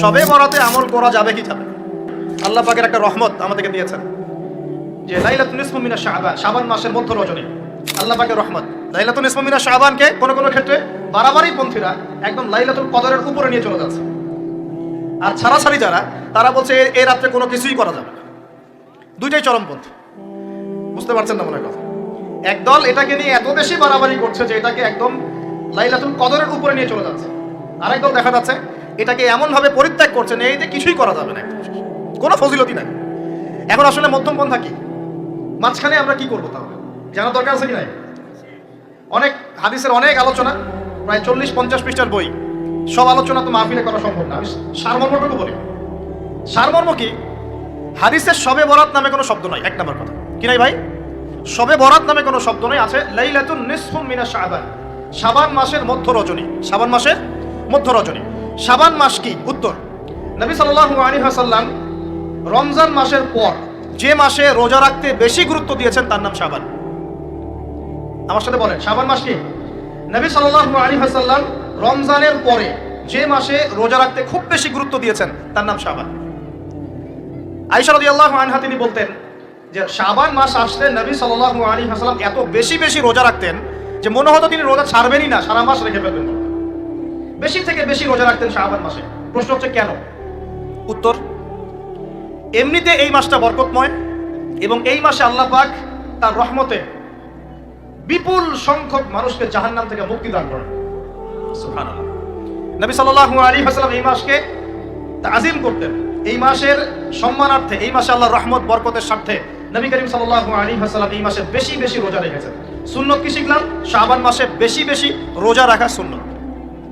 সবে বরাতে আমল করা যাবে কি যাবে আল্লাহ পাকের একটা রহমত আমাদেরকে দিয়েছেন। যে লাইলাতুল নিসফু মিনা শাবান মাসের মধ্য রজনী। আল্লাহ পাকের রহমত। লাইলাতুল নিসফু মিনা শাবানকে কোনো কোনো ক্ষেত্রে বাড়াবাড়ি পন্থীরা একদম লাইলাতুল কদরের উপরে নিয়ে চলে যাচ্ছে। আর ছাড়াছাড়ি যারা, তারা বলছে এই রাত্রে কোনো কিছুই করা যাবে না। দুইটাই চরমপন্থী বুঝতে পারছেন না মনে কথা? একদল এটাকে নিয়ে এত বেশি বাড়াবাড়ি করছে যে এটাকে একদম লাইলাতুল কদরের উপরে নিয়ে চলে যাচ্ছে। আরেক দল দেখা যাচ্ছে এটাকে এমনভাবে পরিত্যাগ করছেন এই যে কিছুই করা যাবে না। কোনো ফজিলতি নাই। এখন আসলে মধ্যম পন্থা কি? মাঝখানে আমরা কি করব তাহলে? জানা দরকার আছে কি নাই? অনেক হাদিসের অনেক আলোচনা, প্রায় চল্লিশ পঞ্চাশ পৃষ্ঠার বই। সব আলোচনা তো মাহফিলে করা সম্ভব না। আমি সারমর্মটুকু বলি। সারমর্ম কি? হাদিসের সবে বরাত নামে কোনো শব্দ নাই। এক নম্বর কথা। কি নাই ভাই? সবে বরাত নামে কোনো শব্দ নেই। আছে লাইলাতুন নিসফুম মিনা শাবান। শাবান মাসের মধ্য রজনী শাবান মাসের মধ্য রজনী শাবান মাস কি? উত্তর। নবী সাল্লাল্লাহু আলাইহি ওয়াসাল্লাম রমজান মাসের পর যে মাসে রোজা রাখতে বেশি গুরুত্ব দিয়েছেন তার নাম শাবান। আমার সাথে বলেন, শাবান মাস কি? নবী সাল্লাল্লাহু আলাইহি ওয়াসাল্লাম রমজানের পরে যে মাসে রোজা রাখতে খুব বেশি গুরুত্ব দিয়েছেন তার নাম শাবান। আয়েশা রাদিয়াল্লাহু আনহা তিনি বলতেন যে, শাবান মাস আসলে নবী সাল্লাল্লাহু আলাইহি ওয়াসাল্লাম এত বেশি বেশি রোজা রাখতেন যে মনে হতো তিনি রোজা ছাড়বেনই না, সারা মাস রেখে ফেলবেন। বেশি থেকে বেশি রোজা রাখতেন শাবান মাসে। প্রশ্ন হচ্ছে কেন? উত্তর, এমনিতে এই মাসটা বরকতময় এবং এই মাসে আল্লাহ পাক তার রহমতে বিপুল সংখ্যক মানুষকে জাহান্নাম থেকে মুক্তি দান করেন। নবী সাল্লাল্লাহু আলাইহি ওয়াসাল্লাম এই মাসকে তাজিম করতেন। এই মাসের সম্মানার্থে, এই মাসে আল্লাহর রহমত, বরকতের স্বার্থে নবী করিম সাল্লাল্লাহু আলাইহি ওয়াসাল্লাম এই মাসে বেশি বেশি রোজা রেখেছেন। সুন্নত কি শিখলাম? শাবান মাসে বেশি বেশি রোজা রাখা সুন্নত।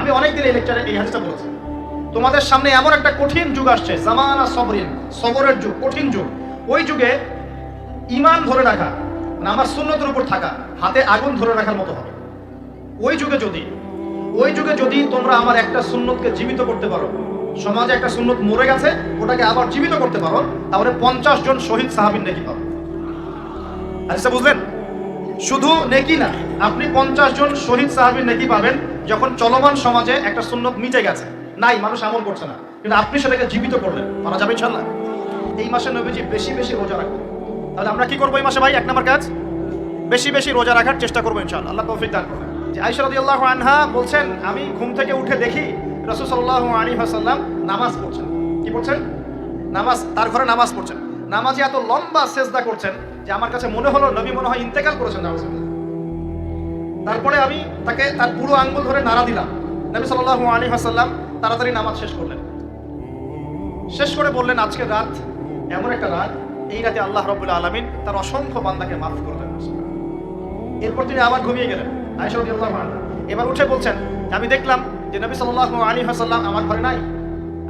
আমি অনেকদিন এই লেকচারে এই হাদিসটা বলেছি তোমাদের সামনে এমন একটা কঠিন যুগ আসছে, জামানা সবরিন, সবরের যুগ, কঠিন যুগ। ওই যুগে ইমান ধরে রাখা মানে আমার সুন্নতের উপর থাকা, হাতে আগুন ধরে রাখার মতো হবে। ওই যুগে যদি, ওই যুগে যদি তোমরা আমার একটা সুন্নতকে জীবিত করতে পারো, সমাজে একটা সুন্নত মরে গেছে, ওটাকে আবার জীবিত করতে পারো, তাহলে পঞ্চাশ জন শহীদ সাহাবিন নাকি পাবো। আচ্ছা বুঝলেন? শুধু নেকি না, আপনি পঞ্চাশ জন শহীদ সাহাবির নেকি পাবেন যখন চলমান সমাজে একটা সুন্নত মিটে গেছে, নাই, মানুষ আমল করছে না, কিন্তু আপনি সেটাকে জীবিত করলেন মারা যাবে ইনশাল্লাহ এই মাসে নবীজি বেশি বেশি রোজা রাখবেন। তাহলে আমরা কি করব এই মাসে ভাই? এক নম্বর কাজ? বেশি বেশি রোজা রাখার চেষ্টা করব ইনশাআল্লাহ। আল্লাহ তৌফিক দান করবেন যে আয়েশা রাদিয়াল্লাহু আনহা বলছেন, আমি ঘুম থেকে উঠে দেখি রাসূল সাল্লাল্লাহু আলাইহি ওয়াসাল্লাম নামাজ পড়ছেন। কি পড়ছেন? নামাজ, তার ঘরে নামাজ পড়ছেন। নামাজে এত লম্বা সেজদা করছেন যে আমার কাছে মনে হলো নবী মনে হয় ইন্তেকাল করেছেন মধ্যে। তারপরে আমি তাকে তার পুরো আঙ্গুল ধরে নাড়া দিলাম। নবী সাল্লাল্লাহু আলাইহি ওয়াসাল্লাম তাড়াতাড়ি নামাজ শেষ করলেন। শেষ করে বললেন আজকের রাত, এমন একটা রাত, এই রাতে আল্লাহ রবুল্লা আলমিন তার অসংখ্য বান্দাকে মাফ করে দেন। এরপর তিনি আবার ঘুমিয়ে গেলেন আনহা। এবার উঠে বলছেন, আমি দেখলাম যে নবী সাল্লাল্লাহু আলাইহি ওয়াসাল্লাম আমার ঘরে নাই,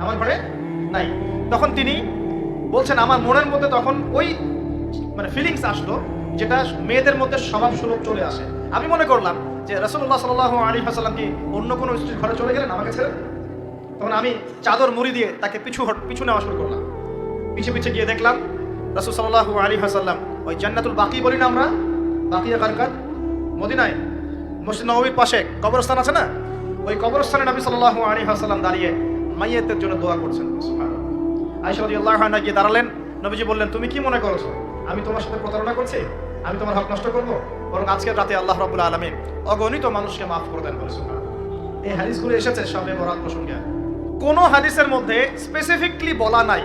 আমার ঘরে নাই। তখন তিনি বলছেন, আমার মনের মধ্যে তখন ওই মানে ফিলিংস আসলো যেটা মেয়েদের মধ্যে স্বভাব সুলভ চলে আসে। আমি মনে করলাম যে রাসূলুল্লাহ সাল্লাল্লাহু আলাইহি ওয়াসাল্লাম কি অন্য কোনো স্ত্রীর ঘরে চলে গেলেন আমাকে ছেড়ে? তখন আমি চাদর মুড়ি দিয়ে তাকে পিছু পিছু নেওয়া শুরু করলাম। পিছে পিছে গিয়ে দেখলাম রাসূল সাল্লাহ আলাইহি ওয়াসাল্লাম ওই জান্নাতুল বাকি বলি না আমরা? বাকিয়া কারকাত মদিনায়। মসজিদ নবীর পাশে কবরস্থান আছে না? ওই কবরস্থানে নবী সাল্লাল্লাহু আলাইহি হাসাল্লাম দাঁড়িয়ে মাইয়াতের জন্য দোয়া করছেন। রাদিয়াল্লাহু আনহা গিয়ে দাঁড়ালেন। নবীজি বললেন, তুমি কি মনে করছ? আমি তোমার সাথে প্রতারণা করছি? আমি তোমার হক নষ্ট করব, বরং আজকের রাতে আল্লাহ রাব্বুল আলামিন অগণিত মানুষকে মাফ করে দেন বলে সুবহানাল্লাহ। এই হাদিসগুলো এসেছে সবে বরাত প্রসঙ্গে। কোন হাদিসের মধ্যে স্পেসিফিকলি বলা নাই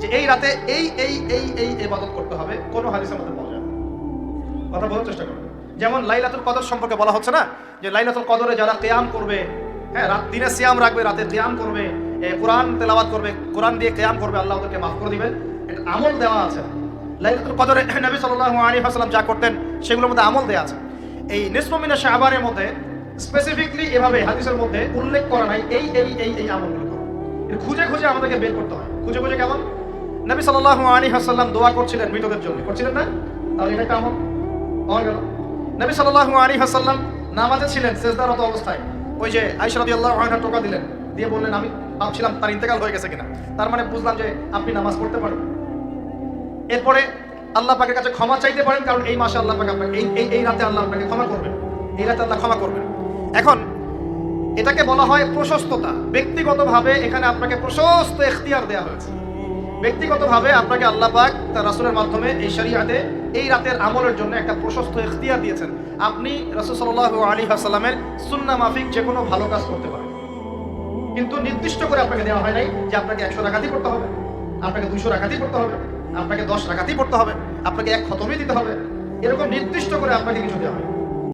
যে এই রাতে এই এই এই এই ইবাদত করতে হবে, কোন হাদিসের মধ্যে পাওয়া যায় কথা বলার চেষ্টা করবেন যেমন লাইলাতুল কদর সম্পর্কে বলা হচ্ছে না যে লাইলাতুল কদরে যারা কেয়াম করবে হ্যাঁ রাত দিনে সিয়াম রাখবে, রাতে কিয়াম করবে কোরআন তেলাওয়াত করবে, কোরআন দিয়ে কিয়াম করবে, আল্লাহ ওদেরকে মাফ করে দিবে এটা আমল দেওয়া আছে লাইলাতুল কদরে নবী সাল্লাল্লাহু আলাইহি ওয়াসাল্লাম যা করতেন, সেগুলোর মধ্যে আমল দেয়া আছে। এই নিসমিনা শাহবানের মধ্যে স্পেসিফিকলি এভাবে হাদিসের মধ্যে উল্লেখ করা নাই, এই এই এই এই আমলগুলো। খুঁজে খুঁজে আমাদেরকে বের করতে হয়। খুঁজে খুঁজে কেমন? নবী সাল্লাল্লাহু আলাইহি ওয়াসাল্লাম দোয়া করছিলেন মৃতদের জন্য। করছিলেন না? তাহলে এটা একটা আমল। পাওয়া গেল। নবী সাল্লাল্লাহু আলাইহি ওয়াসাল্লাম নামাজে ছিলেন সেজদারত অবস্থায়। ওই যে আয়েশা রাদিয়াল্লাহু আনহা টোকা দিলেন। দিয়ে বললেন, আমি ভাবছিলাম তার ইন্তেকাল হয়ে গেছে কিনা। তার মানে বুঝলাম যে আপনি নামাজ পড়তে পারেন। এরপরে আল্লাহ পাকের কাছে ক্ষমা চাইতে পারেন, কারণ এই মাসে আল্লাহ পাক আপনাকে এই এই- রাতে আল্লাহ আপনাকে ক্ষমা করবেন। এই রাতে আল্লাহ ক্ষমা করবেন। এখন এটাকে বলা হয় প্রশস্ততা। ব্যক্তিগতভাবে এখানে আপনাকে প্রশস্ত এখতিয়ার দেওয়া হয়েছে। ব্যক্তিগতভাবে আপনাকে আল্লাহ পাক তার রাসূলের মাধ্যমে এই শরিয়াতে এই রাতের আমলের জন্য একটা প্রশস্ত এখতিয়ার দিয়েছেন। আপনি রাসূল সাল্লাহ আলাইহি ওয়াসাল্লামের সুন্নাহ মাফিক যে কোনো ভালো কাজ করতে পারেন। কিন্তু নির্দিষ্ট করে আপনাকে দেওয়া হয় নাই যে আপনাকে একশো রাখাতেই করতে হবে, আপনাকে দুইশো রাখাতেই করতে হবে। আপনাকে দশ রাখাতেই পড়তে হবে। আপনাকে এক খতমই দিতে হবে। এরকম নির্দিষ্ট করে আপনাকে কিছু দেওয়া হয়